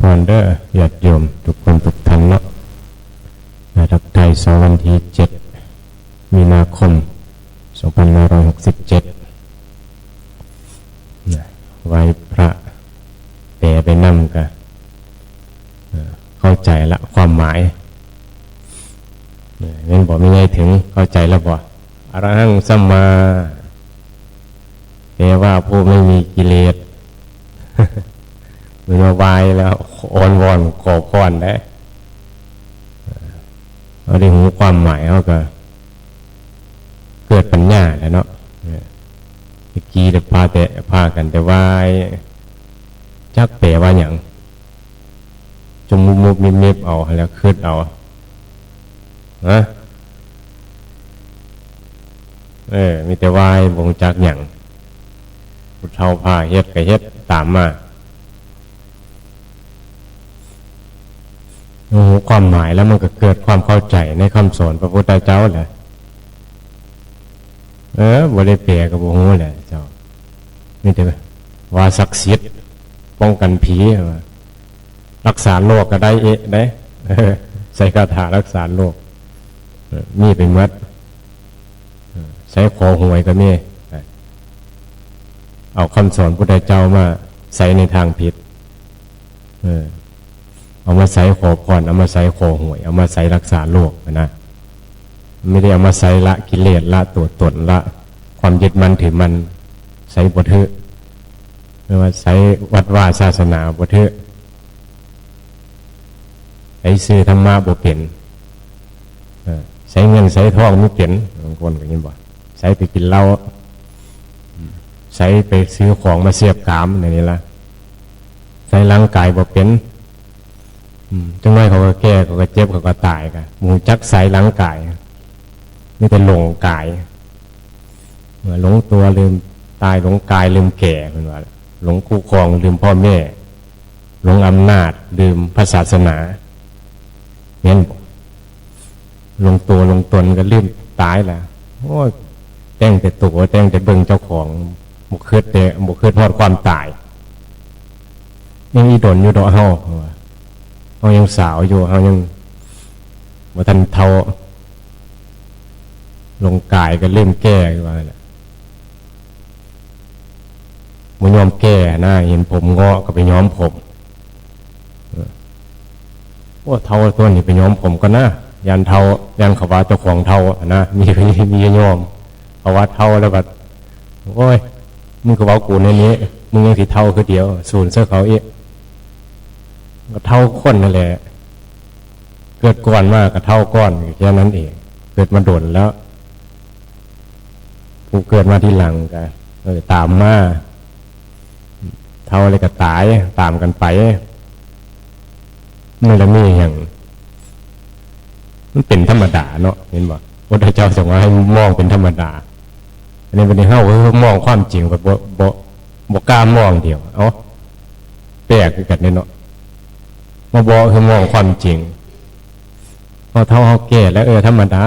พรเด้อญาติโยม ทุกคนทุกท่านเนาะรักไทยสวันที่เจ็ดมีนาคม2567ไว้พระแปลไปนั่งกันเข้าใจละความหมายเงินบอกไม่ไงถึงเข้าใจแล้วบ่อรหังสัมมาแปลว่าผู้ไม่มีกิเลส นมาวายแล้วอ่อนวอนก่อก้อนได้เราได้หูความหมายเขาก็ เกิดปัญญาแล้วเนาะเมื่อกี้เดี๋ยวพาแต่พากันแต่ว่าจักเปะว่าอย่างจมมุมุบมิบมิบเอาแล้วคืดเอาฮะเออ มีแต่วายบงจักอย่างพุทเท่าพาเฮ็ดกับเฮ็ดตามมาโอ้โห ความหมายแล้วมันก็เกิดความเข้าใจในคำสอนพระพุทธเจ้าแหละเออบริเปรกับโอ้โหแหละเจ้านี่แต่ว่าศักดิ์สิทธิ์ป้องกันผีรักษาโรคก็ได้เอ๊ะได้ใส่คาถารักษาโรคมีเป็นมัดใช้ขอหวยก็มีเอาคำสอนพุทธเจ้ามาใส่ในทางผิด เออ เอามาใส่ขอพรเอามาใส่ขอหวย เอามาใส่รักษาโรคนะไม่ได้เอามาใส่ละกิเลสละตัวตนละ ความยึดมันถือมันใส่บทเถอะไม่ว่าใส่วัดว่าศาสนาบทเถอะไอ้ซื้อธรรมะบ่เปลี่ยนใช้เงินใช้ทองไม่เปลี่ยนบางคนก็ยินบ่ใช้ไปกินเหล้าใช้ไปซื้อของมาเสียบกามในนี้ละใช้ร่างกายบ่เปลี่ยน จังไรเขาก็แก้เขาก็เจ็บเขาก็ตายกันมูจักใส่ร่างกายนี่เป็นหลงกายเมื่อหลงตัวลืมตายหลงกายลืมแก่เป็นว่าหลงคู่ครองลืมพ่อแม่หลงอำนาจลืมพระศาสนาเนี่ยลงตัวลงตนก็ลืมตายแล้วโอ้แต่งแต่ตัวแต่งแต่เบิ่งเจ้าของบุกเคลแต่บุกเคลื่อนทอดความตายยังอีดนอยู่ดอกเฮา เขายังสาวอยู่เขายังว่าทันเทาลงกายก็เล่มแก้ว่าแหละมันยอมแก้หน้าเห็นผมงอก็ไปย้อมผมว่าเทาตัวนี้ไปย้อมผมก็น่ายันเทายันขวาเจ้าของเทานะมีมียอมขวาเทาแล้วก็โอ้ยมึงก็ว่ากูในนี้ มึงยังสิเทาคือเดียว ศูนย์เสื้อเขาเอะ ก็เท่าก้นนั่นแหละ เกิดก่อนมากก็เท่าก้อนแค่นั้นเอง เกิดมาโดนแล้ว ผู้เกิดมาที่หลังกันเออตามมาเท่าอะไรก็ตายตามกันไปนี่ละมีอย่างมันเป็นธรรมดาเนาะเห็นบ่พระเจ้าส่งมาให้มองเป็นธรรมดาอันนี้เป็นเฮ้าคือมองความจริงแบบบ่บ่บ่กล้ามองเดียว เอาแปลกกันเนี่ยเนาะ มาบอกคือมองความจริงเขาเท่าเขาแก่แล้วเออธรรมดา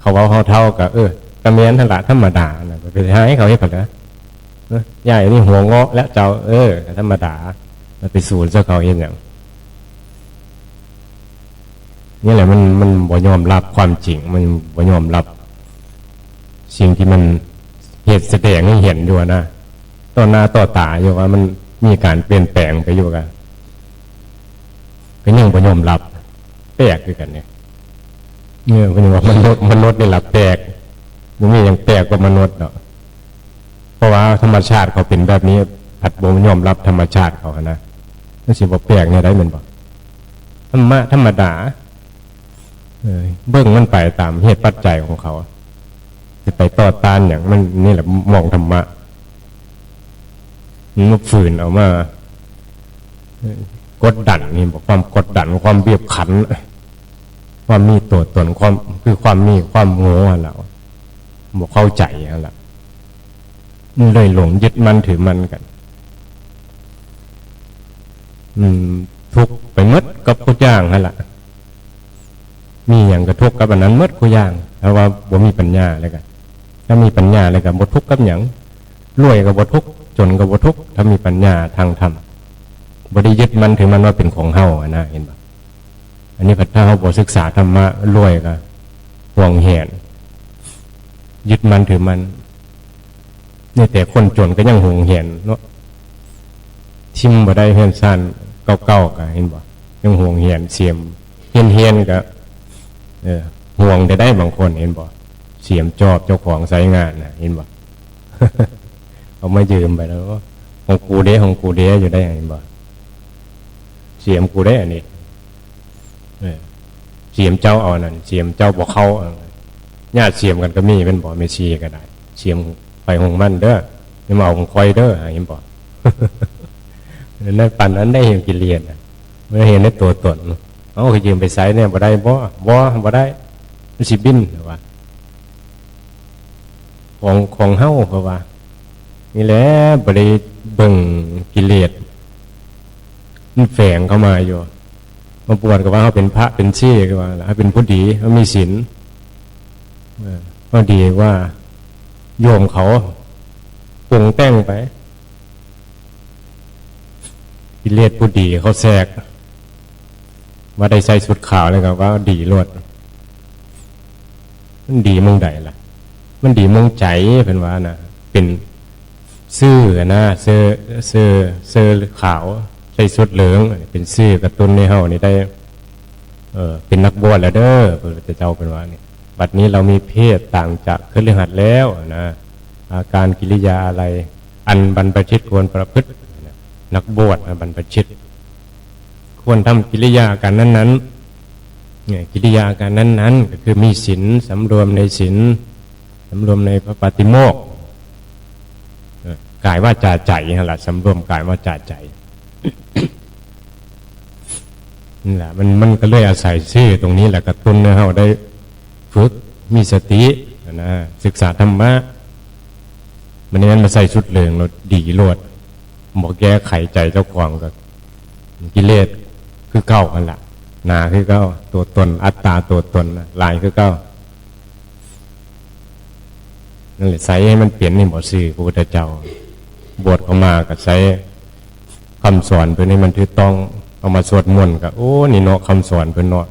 เขาว่าเขาเท่ากับเออกระเมียนธละธรรมดานะไปให้เขาให้ก่อนนะใหญ่นี่หัวเงาะแล้วเจ้าเออธรรมดาไปสูนเจ้าเขาเองอย่างนี่แหละมันมันบ่ยอมรับความจริง มันบ่ยอมรับ สิ่งที่มันเหตุแสดงให้เห็นอยู่นะต่อหน้าต่อตาอยู่ว่ามันมีการเปลี่ยนแปลงไปอยู่กัน เป็นยังบ่ยอมรับแปลกคือกันเนี่ยเนี่ยเป็นว่ามนุษย์มนุษย์นี่หลับแปลกมันมีอย่างแปลกกว่ามนุษย์เนาะเพราะว่าธรรมชาติเขาเป็นแบบนี้ผัดบ่ยอมรับธรรมชาติเขานะนั่นสิบ่แปลกเนี่ยได้เหมือนบ่ธรรมะธรรมดาเบื้องมันไปตามเหตุปัจจัยของเขาจะไปต่อต้านอย่างมันนี่แหละมองธรรมะมันฝืนออกมา กดดันนี่บอกความกดดันความเบียบขัน ความมีตัวตนความคือความมีความโง่เราบอกเข้าใจอะไรมันเลยหลงยึดมันถือมันกัน อืม ทุกไปมดกับกุย่างฮะละมีอย่างกระทุกกับอันนั้นมดกุย่างเพราะว่าบ่มีปัญญาเลยกันถ้ามีปัญญาเลยกันบทุกกับอย่างรวยกับบทุกจนกับบทุกถ้ามีปัญญาทางธรรม บบริยึดมันถือมันว่าเป็นของเฮาอะนะเห็นปะอันนี้พัฒนาเฮาบอศึกษาธรรมะรวยก็ห่วงเห็นยึดมันถือมันนี่แต่คนจนก็ยังห่วงเห็นเนาะทิมบ่ได้เฮือนซ่านเก่าๆก็เห็นบ่ยังห่วงเห็นเสียมเฮียนเฮียนก็เออห่วงได้ได้บางคนเห็นบ่เสียมจอบเจ้าของใช้งานนะเห็นบ่เอามายืมไปแล้วก็ของกูเด้ของกูเด้อยู่ได้เห็นบ่ เสียมกูได้อันนี้เสียมเจ้าเอานั่นเสียมเจ้าบอกเขาเอาญาติเสียมกันก็มีเป็นบ่เมชีก็ได้ เสียมไปหงมันเด้อไม่มาเอาของคอยเด้อเห็นบ่นั่นปั่นนั้นได้เห็นกิเลสน่ะไม่ได้เห็นในตัวตนเอาคือยืมไปใส่เนี่ยบ่ได้บ่บ่บ่ได้มันสิบินหรอว่าของของเฮ้าเพราะว่านี่แหละบ่ได้เบิ่งกิเลส มันแฝงเข้ามาอยู่มาปวดกับว่าเขาเป็นพระเป็นชี้ก็ว่าล่ะเป็นผู้ดีเขามีศีลเออก็ดีว่าโยมเขาปรุงแต่งไปกิเลสผู้ดีเขาแทรกว่าได้ใส่สุดขาวเลยกับว่าดีรวดมันดีมึงใดล่ะ มันดีมึงใจเป็นว่านะเป็นซื่อนะเสื้อเสื้อเสื้อขาว ใส่สุดเหลืองเป็นซื่อกระตุ้นในเฮานี่ได้ เออเป็นนักบวชแล้วเด้อพระเจ้าเป็นว่านี่บัดนี้เรามีเพศต่างจากเครือหัดแล้วนะอาการกิริยาอะไร อันบรรพชิตควรประพฤตินักบวชบรรพชิต ควรทำกิริยาการนั้นๆเนี่ยกิริยาการนั้นๆ ก็คือมีศีลสำรวมในศีลสำรวมในพระปฏิโมกข์กายว่าจาใจนั่นแหละสำรวมกายว่าจาใจ นี่แหละมันมันก็เลยอาศัยชื่อตรงนี้แหละกระตุ้นให้เราได้ฝึกมีสตินะศึกษาธรรมะมันนี้มันมาใส่ชุดเหลืองเราดีโลดบอกแก้ไขใจเจ้าของกับกิเลสคือเก้ากันละหนาคือเก้าตัวตน อัตตาตัวตนลายคือเก้านั่นแหละใส่ให้มันเปลี่ยนในี่บอกสื่อพระพุทธเจ้า บวชเข้ามากับใส่ คำสอนเพื่อให้มันถือต้องเอามาสวดมนต์กับโอ้นี่เนาะคำสอนเพื่อนเนาะ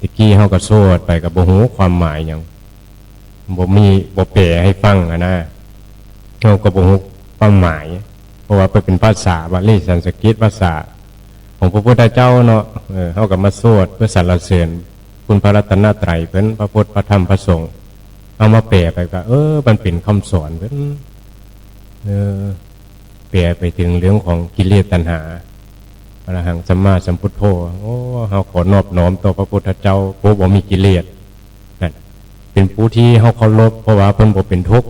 ตะกี้เขาก็สวดไปกับบ่หูความหมายอย่างบ่มีบ่แปลให้ฟังอะนะเขาก็บ่หูความหมาย เพราะว่าเป็นภาษาบาลีสันสกฤตภาษา ของพระพุทธเจ้าเนาะเออเขากับมาสวดเพื่อสรรเสริญคุณพระรัตนตรัยเพิ่นพระพุทธพระธรรมพระสงฆ์เอามาแปลไปก็เออ มันเป็นคำสอนเพิ่นเออ แปลไปถึงเรื่องของกิเลสตัณหาอรหังสัมมาสัมพุทโธโอ้เฮาขอนอบน้อมต่อพระพุทธเจ้าผู้บ่มีกิเลสนั่นเป็นผู้ที่เฮาเคารพเพราะว่าเพิ่นบ่เป็นทุกข์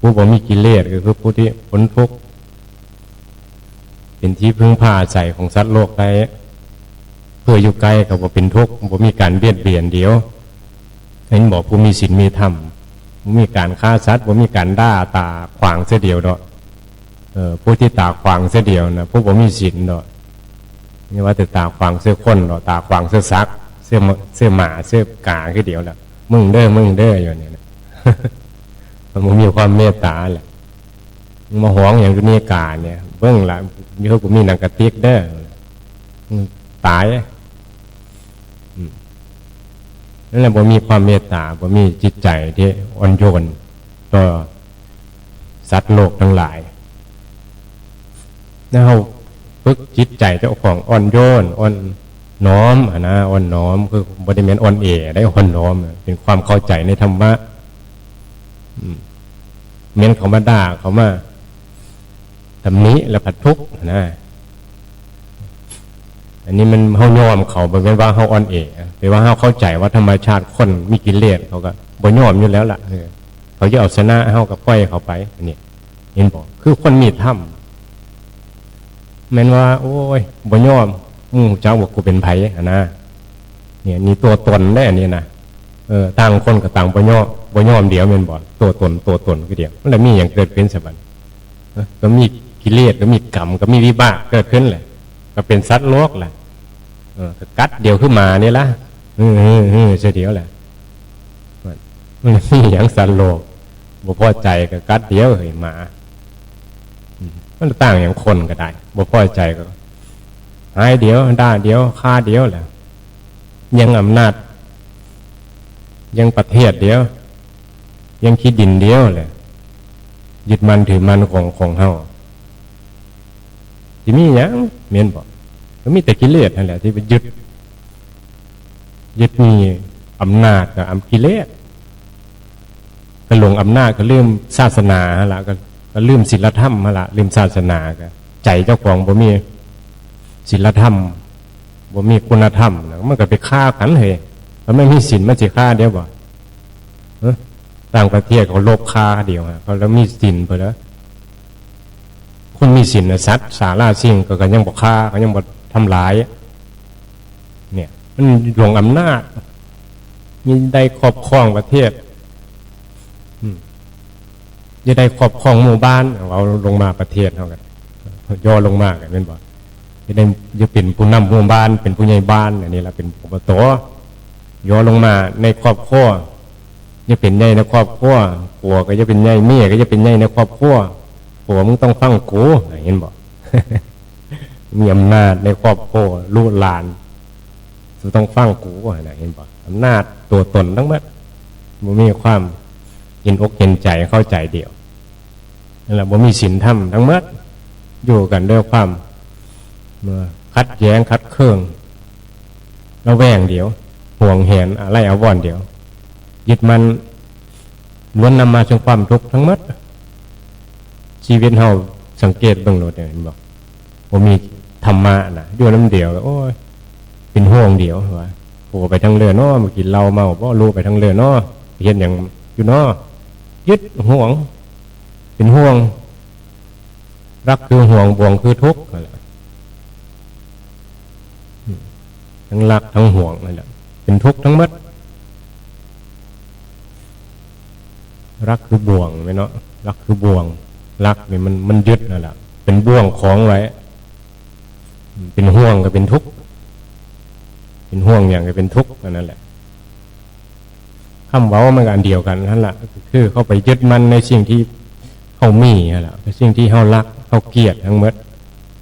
ผู้บ่มีกิเลสก็คือผู้ที่พ้นทุกข์เป็นที่พึ่งพาอาศัยของสัตว์โลกได้เพื่ออยู่ใกล้กับบ่เป็นทุกข์บ่มีการเบียดเบียนเดียวเห็นบอกผู้มีศีลมีธรรมมีการฆ่าสัตว์บ่มีการด่าตาขวางเสียเดียวดอกเออ ผู้ที่ตาขวางเสียเดียวนะผู้บ่มีศีลดอกนี่ว่าแต่ตาขวางเสื้อคนดอกตาขวางเสื้อซัก เสื้อเสื้อหมาเสื้อกาคือเดียวแหละมึงเด้อมึงเด้ออยู่เนี่ยนะมันมีความเมตตาแหละมาหวงอย่างนี้กาเนี่ยเบื้องหลังมีเขาก็มีหนังกระติกเด้อตายนั่นแหละบ่มีความเมตตาบ่มีจิตใจที่อ่อนโยนต่อสัตว์โลกทั้งหลาย แล้วเราฝึกจิตใจเจ้าของอ่อนโยนอ่อนน้อมอนะอ่อนน้อม คือบริเวณอ่อนเอได้อ่อนน้อม เป็นความเข้าใจในธรรมะอืมเม้นเขามาด่าเขามาทำนี้และผัดทุกนะอันนี้มันเขายอมเขาบเป็นว่าเขาอ่อนเอแต่ว่าเขาเข้าใจว่าธรรมชาติคนมีกิเลสเขาก็บ่ยอมอยู่แล้วล่ะเออเขาจะเอาชนะเขากับก้อยเขาไปอันนี้เห็นบอกคือคนมีธรรม แม้นว่า โอ้ยบ่ยอมมูเจ้าบอกกูเป็นไผ่อะนะเนี่ยนี่ตัวตนได้อันนี้นะเออต่างคนกับต่างบ่ยอมบ่ยอมเดียวแม่นบอกตัวตนตัวตนก็เดียวมันเลยมีอย่างเกิดเป็นสบันเออก็มีกิเลสก็มีกรรมก็มีวิบากเกิดขึ้นแหละก็เป็นสัตว์โลกแหละเออกัดเดียวขึ้นมานี่ละเออเออเออเสียเดียวแหละมันมีอย่างสัตว์โลกบ่พอใจก็กัดเดียวเฮ้ยหมา มันต่างอย่างคนก็ได้บ่พอใจก็หายเดียวด่าเดียวฆ่าเดียวแหละยังอำนาจ ยังประเทศเดียว ยังคิดดินเดียวแหละยึดมันถือมันของของเฮาที่มีอย่างเมียนบอกก็มีแต่กิเลสนั่นแหละที่ไปยึด ยึดมีอำนาจกับอำกิเลสก็หลงอำนาจก็ลืมศาสนาละก็ ก็ลืมศีลธรรมฮะละลืมศาสนาก็ใจเจ้าของบ่มีศีลธรรมบ่มีคุณธรรมนะมันก็ไปฆ่ากันเลยมันไม่มีศีลมันจะฆ่าเดียวบ่ต่างประเทศเขาลบฆ่าเดียวฮะเขาแล้วมีศีลไปแล้วคนมีศีลนะสัตว์สาราสิ่งก็กยังบอกฆ่าก็ยังบอกทำลาย เนี่ย มันหลงอำนาจมีได้ครอบครองประเทศ จะได้ครอบครองหมู่บ้านเอาลงมาประเทศเท่ากันย่อลงมากเป็นบอกจะได้จะเป็นผู้นำหมู่บ้าน เป็นผู้ใหญ่บ้านอันนี้ละเป็นอบตย่อลงมาในครอบครัวจะเป็นใหญ่ในครอบครัวผัวก็จะเป็นใหญ่เมียก็จะเป็นใหญ่ในครอบครัวผัวมึงต้องฟังกูเห็นบอกมีอำนาจในครอบครัวลูกหลานต้องฟังกูนะเห็นบอกอำนาจตัวตนทั้งหมดมันมีความ เห็นอกเห็นใจเข้าใจเดียวนั่นแหละบ่มีศีลธรรมทั้งหมดอยู่กันด้วยความเมื่อคัดแย้งคัดเครื่องแล้วแวงเดียวห่วงเห็นอะไรเอาวอนเดียวยึดมันล้วนนำมาถึงความทุกข์ทั้งหมดชีวิตเฮาสังเกตบ้างโนดเนี่ยบอกว่ามีธรรมะนะอยู่น้ำเดียวโอ้ยเป็นห่วงเดียวว่าโอ้ไปทั้งเรือนาะมากินเหล้าเมาเพราะรู้ไปทั้งเรือนาะเห็นอย่างอยู่นาะ ยึดห่วง เป็นห่วง รักคือห่วงบ่วงคือทุกข์นั่นแหละทั้งรักทั้งห่วงนั่นแหละเป็นทุกข์ทั้งหมดรักคือบ่วงไหมเนาะรักคือบ่วง รักนี่มันมันยึดนั่นแหละเป็นบ่วงของไว้ เป็นห่วงก็เป็นทุกข์เป็นห่วงอย่างก็เป็นทุกข์นั่นแหละ คำเว้ามันกันเดียวกันนั่นแหละคือเข้าไปยึดมันในสิ่งที่เขามีนั่นแหละสิ่งที่เขารักเขาเกลียดทั้งหมด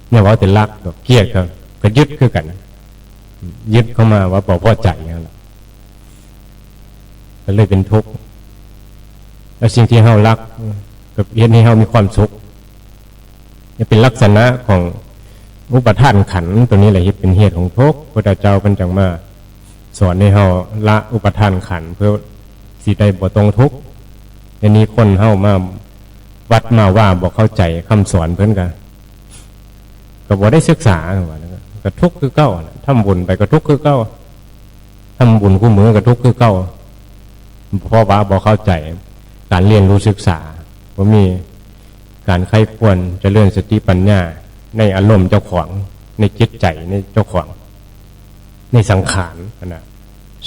เนี่ยว่าแต่รักกับเกลียดก็ก็ยึดคือกัน ยึดเข้ามาว่าพอใจนั่นแหละก็เลยเป็นทุกข์แล้วสิ่งที่เฮารักกับเห็นให้เฮามีความสุขจะเป็นลักษณะของอุปทานขันตัวนี้แหละที่เป็นเหตุของทุกข์พระเจ้าเป็นจังมาสอนให้เฮาละอุปทานขันเพื่อ สีได้บ่ตรงทุกอันนี้คนเฮามาวัดมาว่าบอกเข้าใจคำสอนเพื่อนกันก็บอกได้ศึกษาว่าก็ทุกข์คือเก้าทำบุญไปก็ทุกข์คือเก้าทำบุญคู่มือก็ทุกข์คือเก้าเพราะว่าบอกเข้าใจ การเรียนรู้ศึกษาว่ามีการไข้ควรจะเลื่อนสติปัญญา ในอารมณ์เจ้าของในจิตใจในเจ้าของ ในสังขารนะ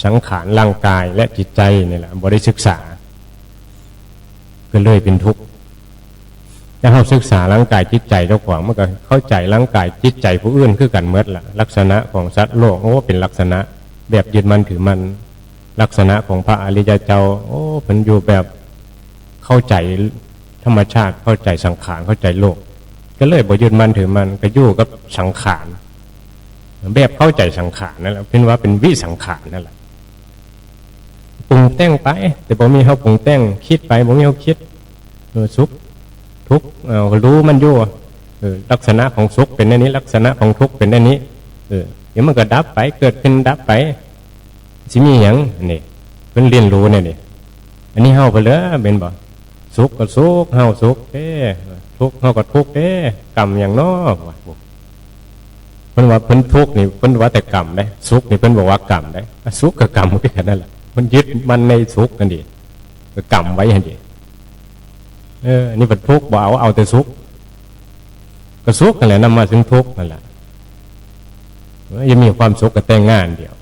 สังขารร่างกายและจิตใจนี่แหละบริศึกษาก็เลยเป็นทุกข์ถ้าเราศึกษาร่างกายจิตใจเจ้าของมันก็เข้าใจร่างกายจิตใจผู้อื่นคือกันเมื่อละลักษณะของสัตว์โลกโอ้เป็นลักษณะแบบยึดมันถือมัน ลักษณะของพระอริยเจ้า โอ้เป็นอยู่แบบเข้าใจธรรมชาติเข้าใจสังขารเข้าใจโลก ก็เลยบ่ยึดมันถือมันก็ยู่กับสังขารแบบเข้าใจสังขารนั่นแหละเป็นว่าเป็นวิสังขารนั่นแหละ ปรุงแต่งไป แต่บ่มีเขาปรุงแต่งคิดไปบ่มีเขาคิดเออสุขทุกเอารู้มันยู่เออลักษณะของสุขเป็นอันนี้ ลักษณะของทุกข์เป็นอันนี้เออเดี๋ยวมันก็ดับไปเกิดขึ้นดับไปสิมีอย่างนี่เป็นเรียนรู้เนี่ยนี่อันนี้เฮาไปเลยเป็นบ่สุขก็สุขเฮาสุขเด้ทุกเฮาก็ทุกเด้กรรมอย่างนอกว่ะเพิ่นว่าเพิ่นทุกนี่เพิ่นว่าแต่กรรมได้สุขนี่เพิ่นบอกว่ากรรมได้สุขกับกรรมก็แค่นั้นแหละ มันยึดมันในสุขกันดิก็กรรมไว้กันดิเออนี่เป็นทุกบ่เอาเอาแต่สุขก็สุขกันแหละนำมาถึงทุกข์นั่นแหละยังมีความสุขกับแต่งงานเดียว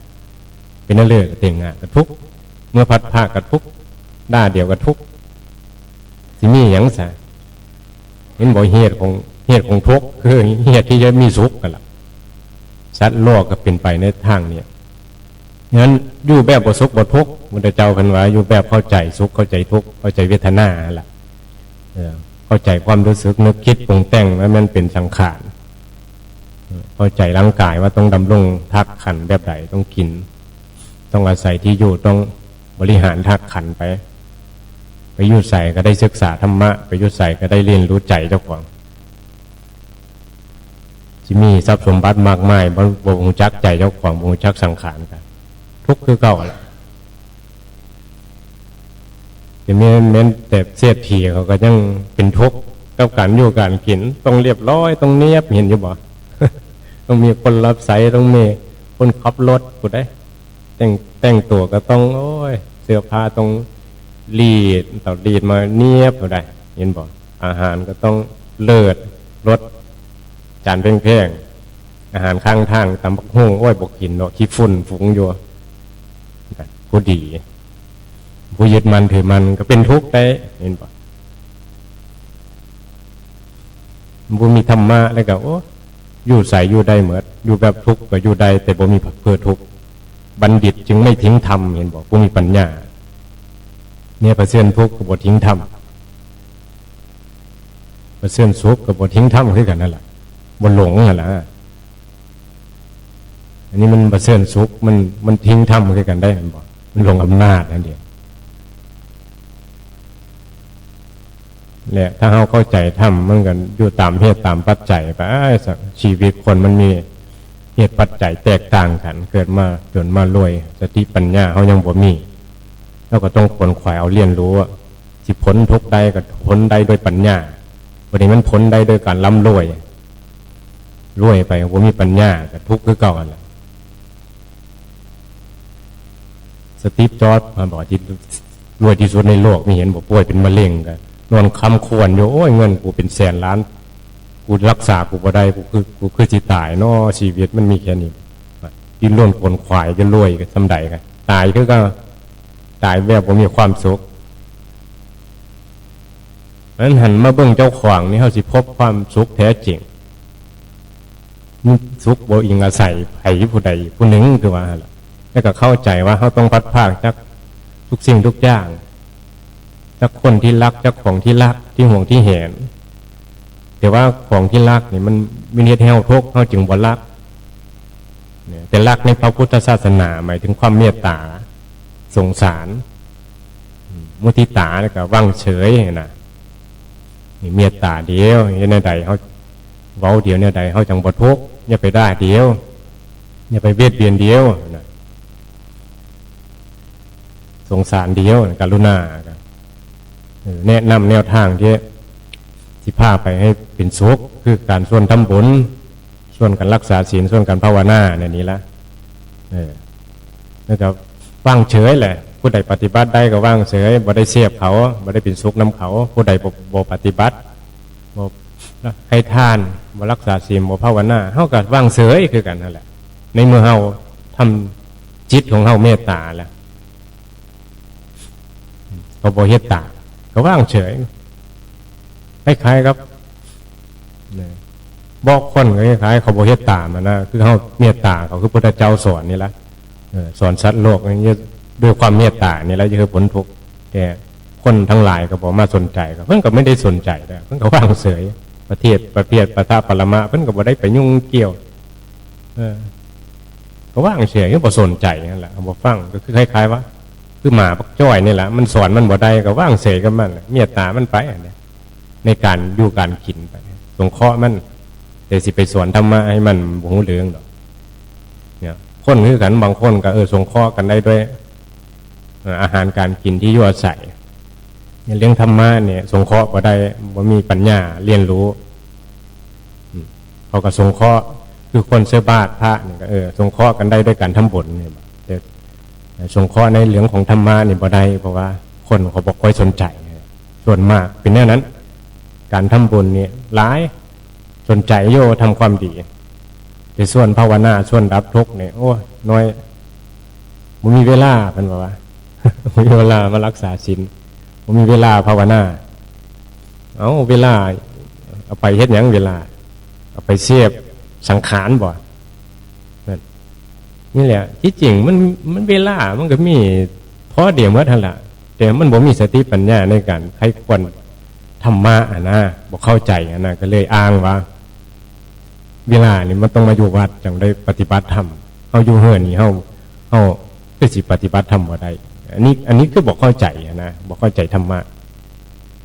เป็นนั่นเลยกับแต่งงานกับทุกข์เมื่อพัดผ้ากับทุกข์ด้าเดียวกับทุกที่มีอย่างสะเห็นบ่เหตุของเหตุของทุกข์คือเหตุที่จะมีสุขกันละสัตว์โลกก็เป็นไปในทางเนี้ย งั้นอยู่แบบบสุขบททุกข์มันจะเจ้ากันว่าอยู่แบบเข้าใจสุขเข้าใจทุกข์เข้าใจเวทนาล่ะเข้าใจความรู้สึกนึกคิดปรุงแต่งแล้วมันเป็นสังขารเข้าใจร่างกายว่าต้องดำรงทักขันแบบใดต้องกิน ต้องอาศัยที่อยู่ต้องบริหารทักขันไป ไปยุดใส่ก็ได้ศึกษาธรรมะไปยุดใส่ก็ได้เรียนรู้ใจเจ้าของที่มีทรัพย์สมบัติมากมายบ่บ่งจักใจเจ้าของบ่งจักสังขารกัน ทุกข์คือเก่าแหละจะมีเน้นแต่เสียทีเขาก็ยังเป็นทุกข์กับการอยู่การกินต้องเรียบร้อยต้องเนียบเห็นอยู่บ่ต้องมีคนรับใช้ต้องมีคนขับรถกูได้แต่งแต่งตัวก็ต้อง โอ้ย เสื้อผ้าต้องรีดต่อรีดมาเนียบกูได้เห็นบ่อาหารก็ต้องเลิศรสจานเพ่งๆอาหารข้างทางตำบักหุ่งโอ้ยบกกินเนาะขี้ฝุ่นฝูงอยู่ ผู้ดีผู้ยึดมันถือมันก็เป็นทุกข์ได้เห็นปะบุมีธรรมะแล้วก็โอ้อยู่ใส่อยู่ได้เหมือนอยู่แบบทุกข์ก็อยู่ได้แต่บ่มีเพื่อทุกข์บัณฑิตจึงไม่ทิ้งธรรมเห็นบอกผู้มีปัญญา เนี่ยประเสริฐทุกข์ก็บ่ทิ้งธรรมประเสริฐสุขก็บ่ทิ้งธรรมคือกันนั่นแหละบ่หลงนั่นแหละอันนี้มันประเสริฐสุขมันมันทิ้งธรรมคือกันได้เห็นบอก ลงอำนาจนั่นเองแหละถ้าเราเข้าใจธรรมมันกันอยู่ตามเหตุตามปัจจัยไปชีวิตคนมันมีเหตุปัจจัยแตกต่างกัน เกิดมาจนมารวยสติปัญญาเขายังบ่มีแล้วก็ต้องขนขวายเอาเรียนรู้สิพ้นทุกได้กับพ้นได้ด้วยปัญญาวันนี้มันพ้นได้ด้วยการล้ำรวยรวยไปว่มีปัญญากับทุกข์คือเก่ากันแหละ สตีฟจอร์ดมาบอกที่รวยที่สุดในโลกมีเห็นบอกป่วยเป็นมะเร็งกันนอนคำควรอยู่โอ้ยเงินกูเป็นแสนล้านกูรักษากูบ่ได้กูคือกูคือจิตายนอชีวิตมันมีแค่นี้ดินล้นคนควายจะรวยกันสำใดกันตายคือก็ตายแบบผมมีความสุขนั้นหันมาเบื้งเจ้าขวางนี่เขาสิพบความสุขแท้จริงสุขบ่อิงอาศัยไผ่ผู้ใดผู้หนึ่งคือว่า แล้วก็เข้าใจว่าเขาต้องพัดภาคจากทุกสิ่งทุกอย่างจากคนที่รักจากของที่รักที่ห่วงที่เห็นแต่ว่าของที่รักนี่มันวินิจเฮาทุกเขาจึงบ่รักแต่รักในพระพุทธศาสนาหมายถึงความเมตตาสงสารมุทิตาแล้วก็ว่างเฉยนะเมตตาเดียวเห็นใดเขาเว้าเดียวเนี่ยใดเขาจังบ่ทุกอย่าไปได้เดียวอย่าไปเบียดเบียนเดียวนะ สงสารเดียวกรุณาแนะนำแนวทางที่สิพาไปให้เป็นสุขคือการส่วนทำบุญส่วนการรักษาศีลส่วนการภาวนาเนี่ยนี้ละเออแล้วก็ว่างเฉยแหละ ผู้ใดปฏิบัติได้ก็ว่างเฉยบ่ได้เสียบเขาบ่ได้เป็นสุขน้าเขา ผู้ใดบ่ปฏิบัติบ่ให้ทานบ่รักษาศีลบ่ภาวนาเฮาก็ว่างเฉยคือกันนั่นแหละ ในเมื่อเฮาทำจิตของเฮาเมตตาแล้ว เขาบ่เฮ็ดตาก็ว่างเฉยคล้ายๆครับบอกคนคล้ายๆเขาบอเฮตตามันนะคือเขาเมตตาเขาคือพระเจ้าสอนนี่แหละสอนสัตว์โลกอย่างนี้ด้วยความเมตตานี่แหละจะคือผลทุกข์แต่คนทั้งหลายก็บอกมาสนใจก็เพิ่นก็ไม่ได้สนใจแต่เพิ่นก็ว่างเฉยประเทศประเทศประทาปรมาเพิ่นก็บ่ได้ไปยุ่งเกี่ยว เออก็ว่างเฉยก็บ่สนใจนั่นแหละบ่ฟังก็คือคล้ายๆว่า คือหมาปักจ้อยนี่แหละมันสอนมันบ่ได้ก็ว่างเสยกับมันเมียตามันไปในการอยู่การกินไปสงเคราะห์มันแต่สิไปสอนธรรมะให้มันหูเหลืองหรอกเนี่ยคนคือกันบางคนก็เออสงเคราะห์กันได้ด้วยอาหารการกินที่ยั่วใส่เรื่องธรรมะเนี่ยสงเคราะห์ก็ได้ว่ามีปัญญาเรียนรู้เขาก็สงเคราะห์คือคนเสื้อบาทพระเนี่ยก็เออสงเคราะห์กันได้ด้วยการทำบุญเนี่ย สงเคราะห์ในเรื่องของธรรมะนี่บ่ได้เพราะว่าคนเขาบอกค่อยสนใจส่วนมากเป็นแน่นั้น การทำบุญนี่ร้ายสนใจโยทำความดีแต่ส่วนภาวนาส่วนรับทุกเนี่ยโอ้น้อยมันมีเวลาเป็นบอกว่ามีเวลามารักษาศีลมันมีเวลาภาวนา เอาเวลา เอาไปเฮ็ดยังเวลา เอาไปเสียบสังขารบ่ นี่แหละที่จริงมันมันเวลามันก็มีพอเดียวเมื่อทันละแต่มันบ่มีสติปัญญาในการให้ควรธรรมะอะนะบอกเข้าใจอะนะก็เลยอ้างว่า เวลานี่มันต้องมาอยู่วัดจังได้ปฏิบัติธรรมเฮาอยู่เฮือนนี่เฮาเฮาคือสิปฏิบัติธรรมบ่ได้อันนี้ อันนี้คือบ่เข้าใจอะนะบ่เข้าใจธรรมะ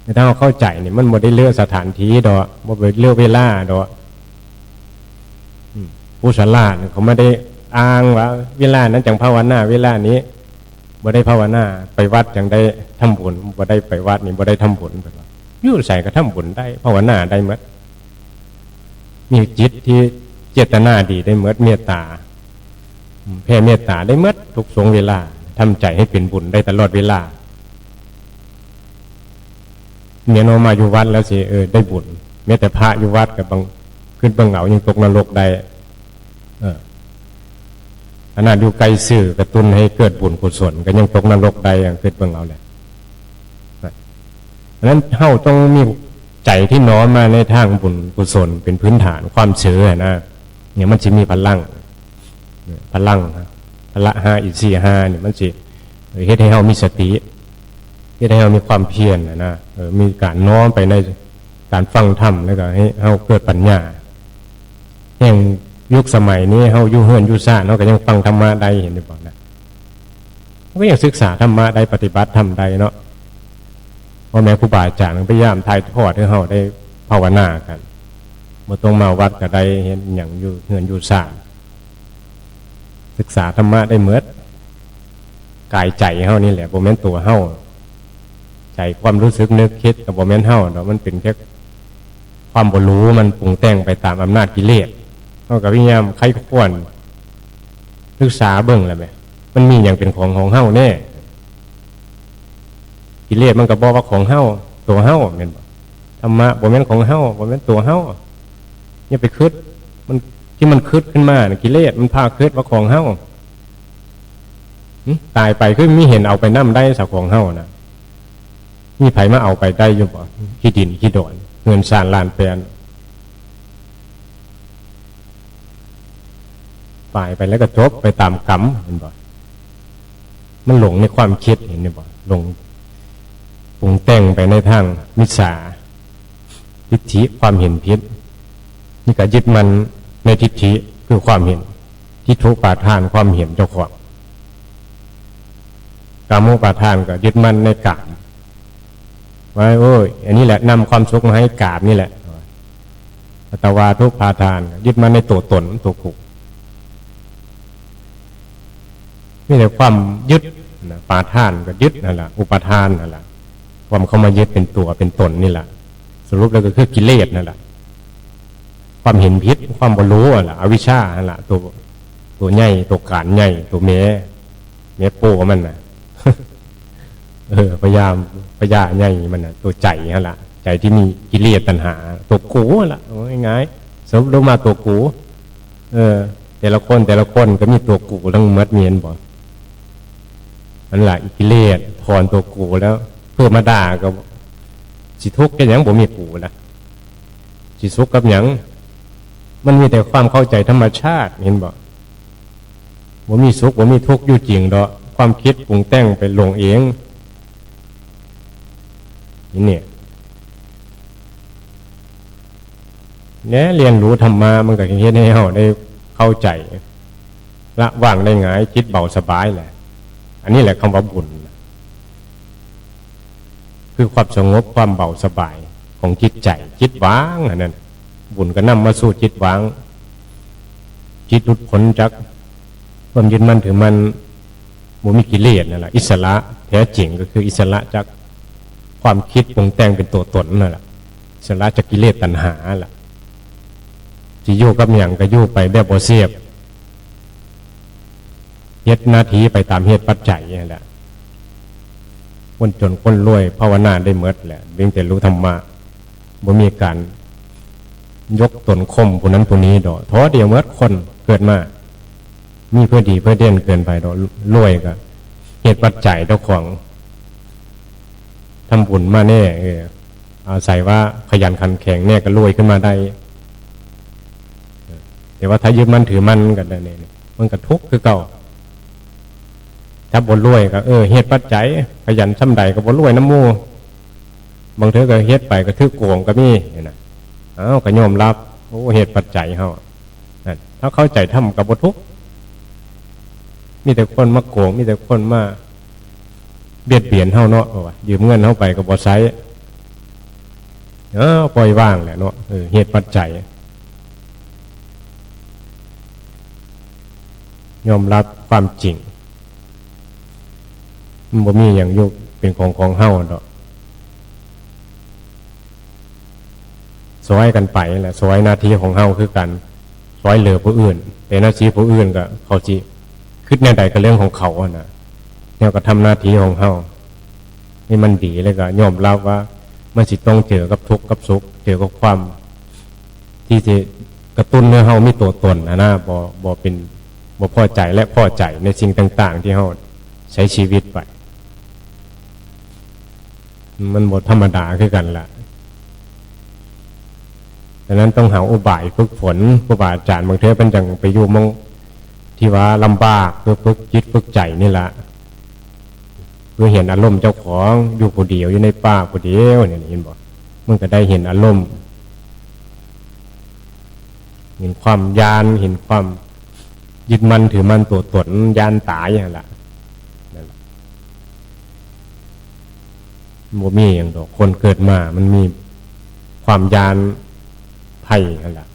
แต่ถ้าเราเข้าใจนี่มันบ่ได้เลือกสถานที่ดอกบ่ได้เลือกเวลาดอกผู้ฉลาดเขาไม่ได้ อ้างว่า เวลานั้นจังภาวนาเวลานี้บ่ได้ภาวนาไปวัดจังได้ทำบุญบ่ได้ไปวัดนี่บ่ได้ทำบุญเพิ่นว่ายู่ใส่ก็ทำบุญได้ภาวนาได้หมดมีจิตที่เจตนาดีได้เมดเมตตาแผ่เมตตาได้เมดทุกสวงเวลาทำใจให้เป็นบุญได้ตลอดเวลาเนียนอมาอยู่วัดแล้วสิเออได้บุญแม้แต่พระอยู่วัดกับบางขึ้นบางเหงายังตกนรกได้ เออ ขนาดอยู่ไกลสื่อกระตุ้นให้เกิดบุญกุศลก็ยังตกนรกได้อย่างขึ้นบางเหงาเลยเพราะฉะนั้นเฮ้าต้องมีใจที่น้อมมาในทางบุญกุศลเป็นพื้นฐานความเชื่อนะเนี่ยมันจะมีพลังพลังพละห้าอินทรีย์ห้าเนี่ยมันจะเฮ็ดให้เรามีสติเฮ็ดให้เรามีความเพียรนะนะเออมีการน้อมไปในการฟังธรรมแล้วก็ให้เราเกิดปัญญาแห่ง ยุคสมัยนี้เราอยู่เฮือนอยู่ซ่าเราะก็ยังฟังธรรมะได้เห็นหรือเปล่านะก็ยังศึกษาธรรมะได้ปฏิบัติธรรมได้เนาะพ่อแม่ครูบาอาจารย์พยายามถ่ายทอดให้เราได้ภาวนากันมาต้องมาวัดก็ได้เห็นอย่างอยู่เงินอยู่สร้าศึกษาธรรมะได้เมดกายใจเฮานี่แหละโมเมนตัวเฮาใจความรู้สึกนึกคิดกับโมเมนเฮาเนาะมันเป็นแค่ความบรู้มันปรุงแต่งไปตามอำนาจกิเลส เท่ากับพยายามใครควรศึกษาเบิ่งแล้วไหมมันมีอย่างเป็นของของเฮ้าแน่กิเลสมันก็บอกว่าของเฮ้าตัวเฮ้าแม่นบ่ธรรมะบ่แม่นของเฮ้าบ่แม่นตัวเฮ้าอย่าไปคิดมันที่มันคิดขึ้นมาน่ะกิเลสมันพาคิดว่าของเฮ้าตายไปคือมีเห็นเอาไปนํได้สักของเฮ้านะมีไผมาเอาไปได้อยู่บ่ขี้ดินขี้ดอนเงินสานลานแปลน ตายไปแล้วก็จบไปตามกรรมเห็นบ่มันหลงในความคิดเห็นบ่หลงปรุงแต่งไปในทางมิจฉาทิฏฐิความเห็นผิดนี่ก็ยึดมันในทิฏฐิคือความเห็นทิฏฐุปาทานความเห็นเจ้าของกามุปาทานก็ยึดมันในกามไว้โอ้ยอันนี้แหละนำความสุขมาให้กามนี่แหละอัตวาทุปาทาน ยึดมันในตัวตนตัวกู นี่แหละความยึดนะปาทานก็ยึดนั่นแหละอุปาทานนั่นแหละความเข้ามายึดเป็นตัวเป็นตนนี่แหละสรุปแล้วก็คือกิเลสนั่นแหละความเห็นผิดความบรรู้อะล่ะอวิชชานั่นแหละตัวตัวใหญ่ตัวการใหญ่ตัวเมเมโป้มันน่ะเออพยายามพยาใหญ่มันน่ะตัวใจนั่นแหละใจที่มีกิเลสตัณหา ตัวกูนั่นล่ะง่ายๆสรุปลงมาตัวกู เออ แต่ละคนแต่ละคนก็มีตัวกูทั้งมัดเมียนบ่ นั่นแหละกิเลสถอนตัวกูแล้ว เพื่อมาด่าก็สิทุกข์แค่ยังบ่มีกูนะสิสุขกับยังมันมีแต่ความเข้าใจธรรมชาติเห็นบ่บ่มีสุขบ่มีทุกข์อยู่จริงดอกความคิดปรุงแต่งไปลงเองนี่เนี่ยเนี่ยเรียนรู้ธรรมะมันก็เฮ็ดให้เฮาได้เข้าใจ ละว่างได้ง่ายจิตเบาสบายแหละ อันนี้แหละคำว่าบุญ คือความสงบความเบาสบายของจิตใจ จิตว่างอันนั้นบุญก็นำมาสู่จิตว่าง จิตหลุดพ้นจากความยึดมั่นถือมันมุมีกิเลสนั่นแหละอิสระแท้จริงก็คืออิสระจากความคิดปรุงแต่งเป็นตัวตนนั่นแหละอิสระจากกิเลสตัณหาล่ะจะอยู่กับอย่างก็อยู่ไปแบบโบเสียบ เฮ็ดหน้าที่ไปตามเหตุปัจจัยนี่แหละคนจนคนรวยภาวนาได้เมดแหละเพียงแต่รู้ธรรมะบ่มีการยกตนคมผู้นั้นผู้นี้ดอกท้อเดียวเมดคนเกิดมา มีเพื่อดีเพื่อเด่นเกินไปดอกรวยก็เหตุปัจจัยเจ้าของทำบุญมาแน่เอออาศัยว่าขยันขันแข็งเนี่ยก็รวยขึ้นมาได้แต่ว่าถ้ายึดมันถือมันกันเนี่ยมันก็ทุกข์คือเก่า ถ้าบนรวยก็เออเหตุปัจจัยขยันช่ำใดก็บนรวยน้ำมูบางเทอก็เฮ็ดไปก็ถือโกงก็มีนะอ้าวก็ยอมรับโอ้เหตุปัจจัยเฮาถ้าเข้าใจทำกับบทุกมีแต่คนมาโกง มีแต่คนมาเบียดเบียนเฮาเนาะว่ายืมเงินเฮาไปก็บ่ใช้เออปล่อยว่างแหละเนาะเออเหตุปัจจัย ยอมรับความจริง มันบ่มีอย่างยุคเป็นของของเฮ้าดอกซอยกันไปแหละซอยหน้าที่ของเฮ้าคือกันซอยเหลือผู้อื่นแต่หน้าที่ผู้อื่นก็เขาจีคิดในใดก็เรื่องของเขาอะนะเนี่ยก็ทำหน้าที่ของเฮ้านี่มันดีเลยก็ยอมรับว่ามันสิต้องเจอกับทุกข์กับสุขเจอกับความ ที่จะกระตุ้นให้อเฮามีตัวตนนะนะบ่บ่เป็นบ่พอใจและพอใจในสิ่งต่าง ๆ ที่เฮาใช้ชีวิตไป มันหมดธรรมดาคือกันละ่ะดังนั้นต้องหาอุบายฝึกฝนครูบาอาจารย์บางเทอเป็นจังไปอยู่มงที่ว่าลำบากเพื่อฝึกจิตฝึกใจนี่แหละเพื่อเห็นอารมณ์เจ้าของอยู่ผู้เดียวอยู่ในป่าผู้เดียวเนี่ยเห็นบอกมันก็ได้เห็นอารมณ์เห็นความยานเห็นความยึดมันถือมันตัวตนยานตายอย่างละนั่นแหละ โมมีอย่างดอกคนเกิดมา มันมีความยานไพ่กันแหละ